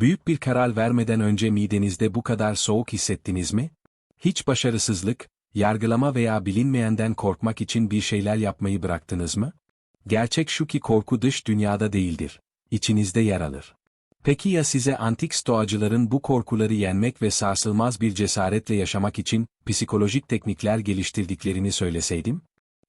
Büyük bir karar vermeden önce midenizde bu kadar soğuk hissettiniz mi? Hiç başarısızlık, yargılama veya bilinmeyenden korkmak için bir şeyler yapmayı bıraktınız mı? Gerçek şu ki korku dış dünyada değildir. İçinizde yer alır. Peki ya size antik stoacıların bu korkuları yenmek ve sarsılmaz bir cesaretle yaşamak için psikolojik teknikler geliştirdiklerini söyleseydim?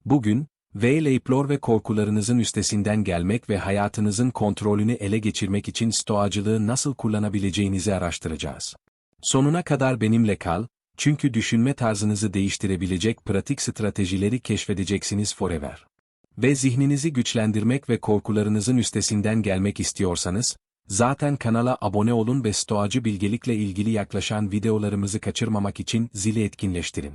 Bugün, Veyleiplor ve korkularınızın üstesinden gelmek ve hayatınızın kontrolünü ele geçirmek için stoacılığı nasıl kullanabileceğinizi araştıracağız. Sonuna kadar benimle kal, çünkü düşünme tarzınızı değiştirebilecek pratik stratejileri keşfedeceksiniz forever. Ve zihninizi güçlendirmek ve korkularınızın üstesinden gelmek istiyorsanız, zaten kanala abone olun ve stoacı bilgelikle ilgili yaklaşan videolarımızı kaçırmamak için zili etkinleştirin.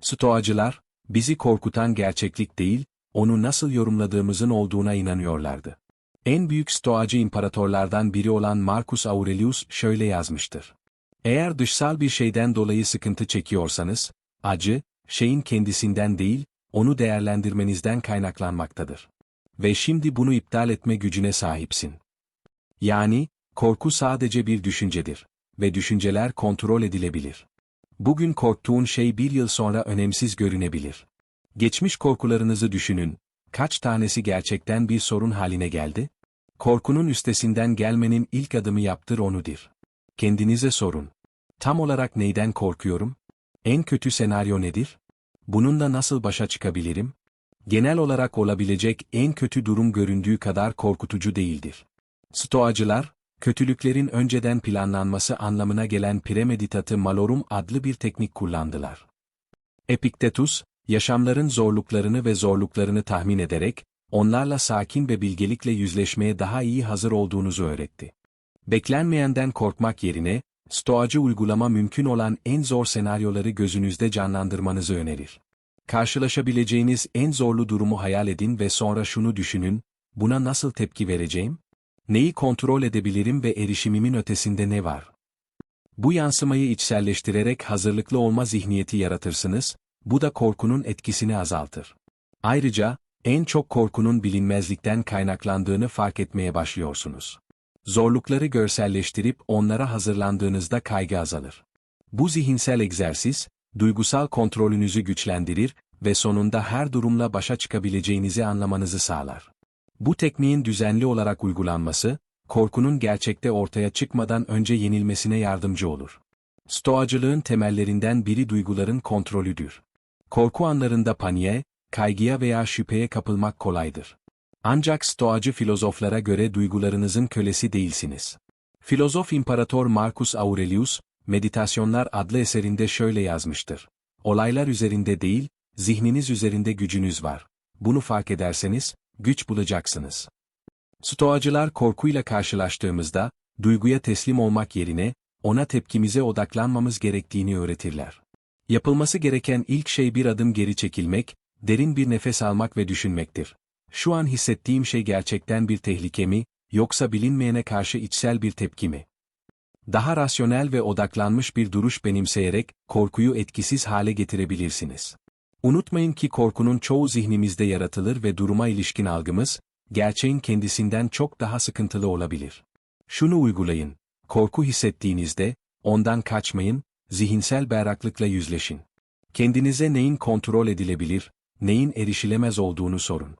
Stoacılar, bizi korkutan gerçeklik değil, onu nasıl yorumladığımızın olduğuna inanıyorlardı. En büyük stoacı imparatorlardan biri olan Marcus Aurelius şöyle yazmıştır. Eğer dışsal bir şeyden dolayı sıkıntı çekiyorsanız, acı, şeyin kendisinden değil, onu değerlendirmenizden kaynaklanmaktadır. Ve şimdi bunu iptal etme gücüne sahipsin. Yani, korku sadece bir düşüncedir. Ve düşünceler kontrol edilebilir. Bugün korktuğun şey bir yıl sonra önemsiz görünebilir. Geçmiş korkularınızı düşünün, kaç tanesi gerçekten bir sorun haline geldi? Korkunun üstesinden gelmenin ilk adımı yaptır onudir. Kendinize sorun. Tam olarak neyden korkuyorum? En kötü senaryo nedir? Bununla nasıl başa çıkabilirim? Genel olarak olabilecek en kötü durum göründüğü kadar korkutucu değildir. Stoacılar, kötülüklerin önceden planlanması anlamına gelen premeditatı malorum adlı bir teknik kullandılar. Epiktetus, yaşamların zorluklarını ve zorluklarını tahmin ederek, onlarla sakin ve bilgelikle yüzleşmeye daha iyi hazır olduğunuzu öğretti. Beklenmeyenden korkmak yerine, stoacı uygulama mümkün olan en zor senaryoları gözünüzde canlandırmanızı önerir. Karşılaşabileceğiniz en zorlu durumu hayal edin ve sonra şunu düşünün, buna nasıl tepki vereceğim? Neyi kontrol edebilirim ve erişimimin ötesinde ne var? Bu yansımayı içselleştirerek hazırlıklı olma zihniyeti yaratırsınız, bu da korkunun etkisini azaltır. Ayrıca, en çok korkunun bilinmezlikten kaynaklandığını fark etmeye başlıyorsunuz. Zorlukları görselleştirip onlara hazırlandığınızda kaygı azalır. Bu zihinsel egzersiz, duygusal kontrolünüzü güçlendirir ve sonunda her durumla başa çıkabileceğinizi anlamanızı sağlar. Bu tekniğin düzenli olarak uygulanması, korkunun gerçekte ortaya çıkmadan önce yenilmesine yardımcı olur. Stoacılığın temellerinden biri duyguların kontrolüdür. Korku anlarında paniğe, kaygıya veya şüpheye kapılmak kolaydır. Ancak stoacı filozoflara göre duygularınızın kölesi değilsiniz. Filozof İmparator Marcus Aurelius, Meditasyonlar adlı eserinde şöyle yazmıştır. Olaylar üzerinde değil, zihniniz üzerinde gücünüz var. Bunu fark ederseniz, güç bulacaksınız. Stoacılar korkuyla karşılaştığımızda, duyguya teslim olmak yerine, ona tepkimize odaklanmamız gerektiğini öğretirler. Yapılması gereken ilk şey bir adım geri çekilmek, derin bir nefes almak ve düşünmektir. Şu an hissettiğim şey gerçekten bir tehlike mi, yoksa bilinmeyene karşı içsel bir tepki mi? Daha rasyonel ve odaklanmış bir duruş benimseyerek, korkuyu etkisiz hale getirebilirsiniz. Unutmayın ki korkunun çoğu zihnimizde yaratılır ve duruma ilişkin algımız, gerçeğin kendisinden çok daha sıkıntılı olabilir. Şunu uygulayın, korku hissettiğinizde, ondan kaçmayın, zihinsel berraklıkla yüzleşin. Kendinize neyin kontrol edilebilir, neyin erişilemez olduğunu sorun.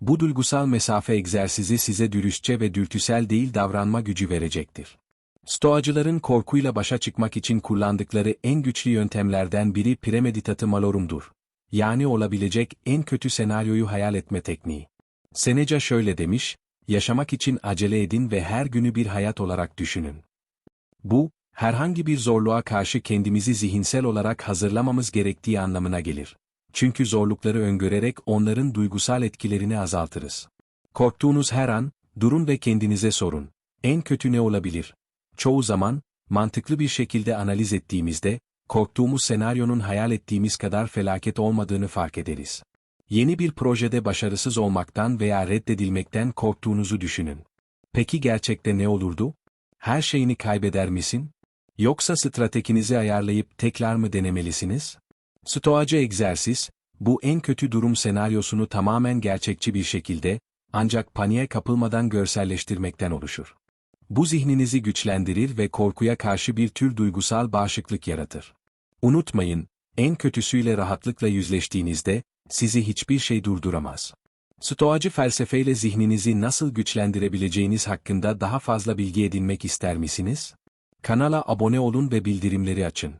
Bu duygusal mesafe egzersizi size dürüstçe ve dürtüsel değil davranma gücü verecektir. Stoacıların korkuyla başa çıkmak için kullandıkları en güçlü yöntemlerden biri premeditatı malorumdur. Yani olabilecek en kötü senaryoyu hayal etme tekniği. Seneca şöyle demiş, yaşamak için acele edin ve her günü bir hayat olarak düşünün. Bu, herhangi bir zorluğa karşı kendimizi zihinsel olarak hazırlamamız gerektiği anlamına gelir. Çünkü zorlukları öngörerek onların duygusal etkilerini azaltırız. Korktuğunuz her an, durun ve kendinize sorun. En kötü ne olabilir? Çoğu zaman, mantıklı bir şekilde analiz ettiğimizde, korktuğumuz senaryonun hayal ettiğimiz kadar felaket olmadığını fark ederiz. Yeni bir projede başarısız olmaktan veya reddedilmekten korktuğunuzu düşünün. Peki gerçekte ne olurdu? Her şeyini kaybeder misin? Yoksa stratejinizi ayarlayıp tekrar mı denemelisiniz? Stoacı egzersiz, bu en kötü durum senaryosunu tamamen gerçekçi bir şekilde, ancak paniğe kapılmadan görselleştirmekten oluşur. Bu zihninizi güçlendirir ve korkuya karşı bir tür duygusal bağışıklık yaratır. Unutmayın, en kötüsüyle rahatlıkla yüzleştiğinizde, sizi hiçbir şey durduramaz. Stoacı felsefeyle zihninizi nasıl güçlendirebileceğiniz hakkında daha fazla bilgi edinmek ister misiniz? Kanala abone olun ve bildirimleri açın.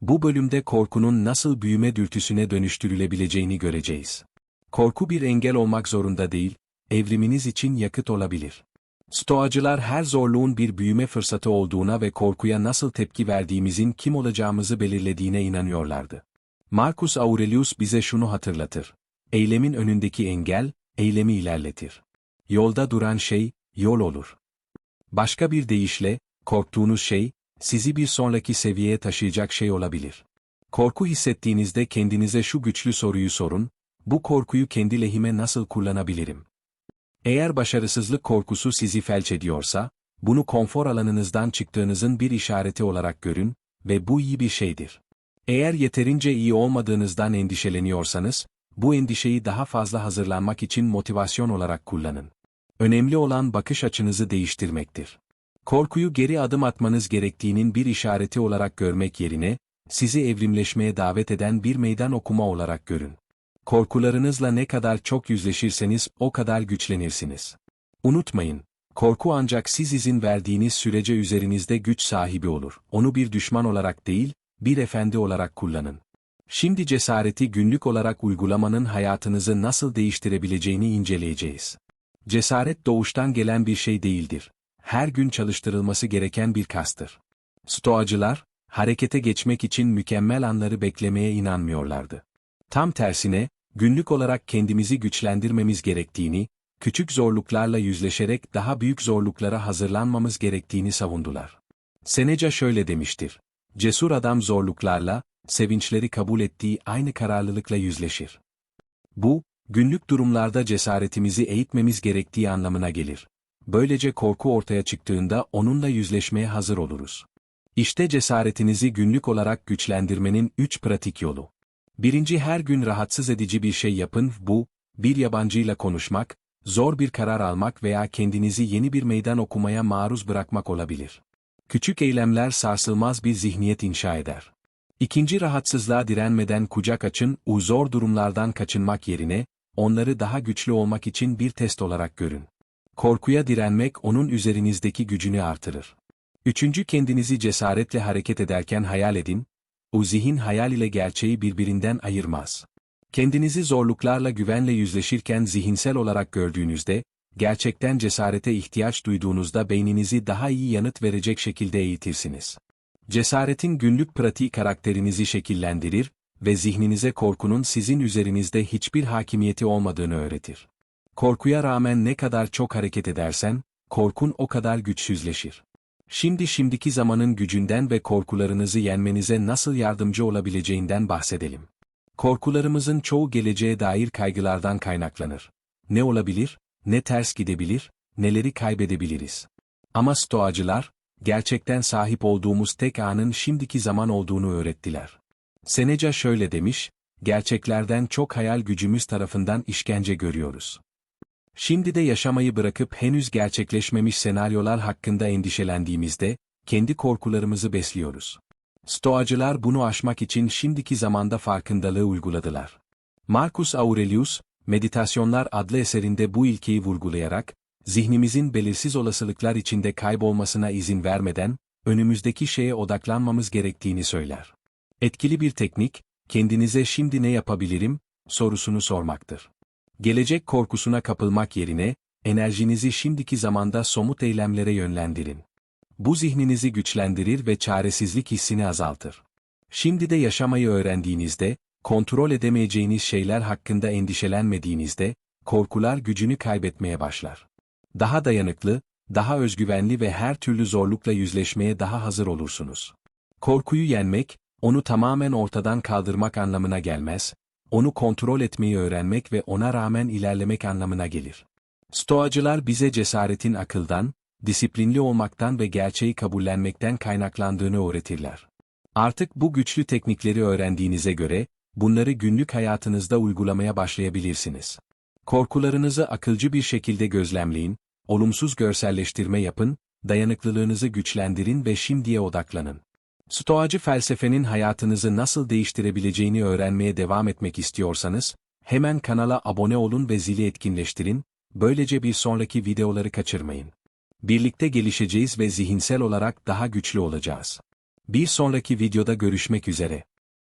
Bu bölümde korkunun nasıl büyüme dürtüsüne dönüştürülebileceğini göreceğiz. Korku bir engel olmak zorunda değil, evriminiz için yakıt olabilir. Stoacılar her zorluğun bir büyüme fırsatı olduğuna ve korkuya nasıl tepki verdiğimizin kim olacağımızı belirlediğine inanıyorlardı. Marcus Aurelius bize şunu hatırlatır. Eylemin önündeki engel, eylemi ilerletir. Yolda duran şey, yol olur. Başka bir deyişle, korktuğunuz şey, sizi bir sonraki seviyeye taşıyacak şey olabilir. Korku hissettiğinizde kendinize şu güçlü soruyu sorun, bu korkuyu kendi lehime nasıl kullanabilirim? Eğer başarısızlık korkusu sizi felç ediyorsa, bunu konfor alanınızdan çıktığınızın bir işareti olarak görün ve bu iyi bir şeydir. Eğer yeterince iyi olmadığınızdan endişeleniyorsanız, bu endişeyi daha fazla hazırlanmak için motivasyon olarak kullanın. Önemli olan bakış açınızı değiştirmektir. Korkuyu geri adım atmanız gerektiğinin bir işareti olarak görmek yerine, sizi evrimleşmeye davet eden bir meydan okuma olarak görün. Korkularınızla ne kadar çok yüzleşirseniz o kadar güçlenirsiniz. Unutmayın, korku ancak siz izin verdiğiniz sürece üzerinizde güç sahibi olur. Onu bir düşman olarak değil, bir efendi olarak kullanın. Şimdi cesareti günlük olarak uygulamanın hayatınızı nasıl değiştirebileceğini inceleyeceğiz. Cesaret doğuştan gelen bir şey değildir. Her gün çalıştırılması gereken bir kastır. Stoacılar, harekete geçmek için mükemmel anları beklemeye inanmıyorlardı. Tam tersine, günlük olarak kendimizi güçlendirmemiz gerektiğini, küçük zorluklarla yüzleşerek daha büyük zorluklara hazırlanmamız gerektiğini savundular. Seneca şöyle demiştir. Cesur adam zorluklarla, sevinçleri kabul ettiği aynı kararlılıkla yüzleşir. Bu, günlük durumlarda cesaretimizi eğitmemiz gerektiği anlamına gelir. Böylece korku ortaya çıktığında onunla yüzleşmeye hazır oluruz. İşte cesaretinizi günlük olarak güçlendirmenin üç pratik yolu. Birinci her gün rahatsız edici bir şey yapın, bu, bir yabancıyla konuşmak, zor bir karar almak veya kendinizi yeni bir meydan okumaya maruz bırakmak olabilir. Küçük eylemler sarsılmaz bir zihniyet inşa eder. İkinci rahatsızlığa direnmeden kucak açın, u zor durumlardan kaçınmak yerine, onları daha güçlü olmak için bir test olarak görün. Korkuya direnmek onun üzerinizdeki gücünü artırır. Üçüncü kendinizi cesaretle hareket ederken hayal edin, o zihin hayal ile gerçeği birbirinden ayırmaz. Kendinizi zorluklarla güvenle yüzleşirken zihinsel olarak gördüğünüzde, gerçekten cesarete ihtiyaç duyduğunuzda beyninizi daha iyi yanıt verecek şekilde eğitirsiniz. Cesaretin günlük pratiği karakterinizi şekillendirir ve zihninize korkunun sizin üzerinizde hiçbir hakimiyeti olmadığını öğretir. Korkuya rağmen ne kadar çok hareket edersen, korkun o kadar güçsüzleşir. Şimdi şimdiki zamanın gücünden ve korkularınızı yenmenize nasıl yardımcı olabileceğinden bahsedelim. Korkularımızın çoğu geleceğe dair kaygılardan kaynaklanır. Ne olabilir, ne ters gidebilir, neleri kaybedebiliriz. Ama stoacılar, gerçekten sahip olduğumuz tek anın şimdiki zaman olduğunu öğrettiler. Seneca şöyle demiş, gerçeklerden çok hayal gücümüz tarafından işkence görüyoruz. Şimdi de yaşamayı bırakıp henüz gerçekleşmemiş senaryolar hakkında endişelendiğimizde, kendi korkularımızı besliyoruz. Stoacılar bunu aşmak için şimdiki zamanda farkındalığı uyguladılar. Marcus Aurelius, Meditasyonlar adlı eserinde bu ilkeyi vurgulayarak, zihnimizin belirsiz olasılıklar içinde kaybolmasına izin vermeden, önümüzdeki şeye odaklanmamız gerektiğini söyler. Etkili bir teknik, kendinize şimdi ne yapabilirim, sorusunu sormaktır. Gelecek korkusuna kapılmak yerine, enerjinizi şimdiki zamanda somut eylemlere yönlendirin. Bu zihninizi güçlendirir ve çaresizlik hissini azaltır. Şimdi de yaşamayı öğrendiğinizde, kontrol edemeyeceğiniz şeyler hakkında endişelenmediğinizde, korkular gücünü kaybetmeye başlar. Daha dayanıklı, daha özgüvenli ve her türlü zorlukla yüzleşmeye daha hazır olursunuz. Korkuyu yenmek, onu tamamen ortadan kaldırmak anlamına gelmez, onu kontrol etmeyi öğrenmek ve ona rağmen ilerlemek anlamına gelir. Stoacılar bize cesaretin akıldan, disiplinli olmaktan ve gerçeği kabullenmekten kaynaklandığını öğretirler. Artık bu güçlü teknikleri öğrendiğinize göre, bunları günlük hayatınızda uygulamaya başlayabilirsiniz. Korkularınızı akılcı bir şekilde gözlemleyin, olumsuz görselleştirme yapın dayanıklılığınızı güçlendirin ve şimdiye odaklanın. Stoacı felsefenin hayatınızı nasıl değiştirebileceğini öğrenmeye devam etmek istiyorsanız, hemen kanala abone olun ve zili etkinleştirin, böylece bir sonraki videoları kaçırmayın. Birlikte gelişeceğiz ve zihinsel olarak daha güçlü olacağız. Bir sonraki videoda görüşmek üzere.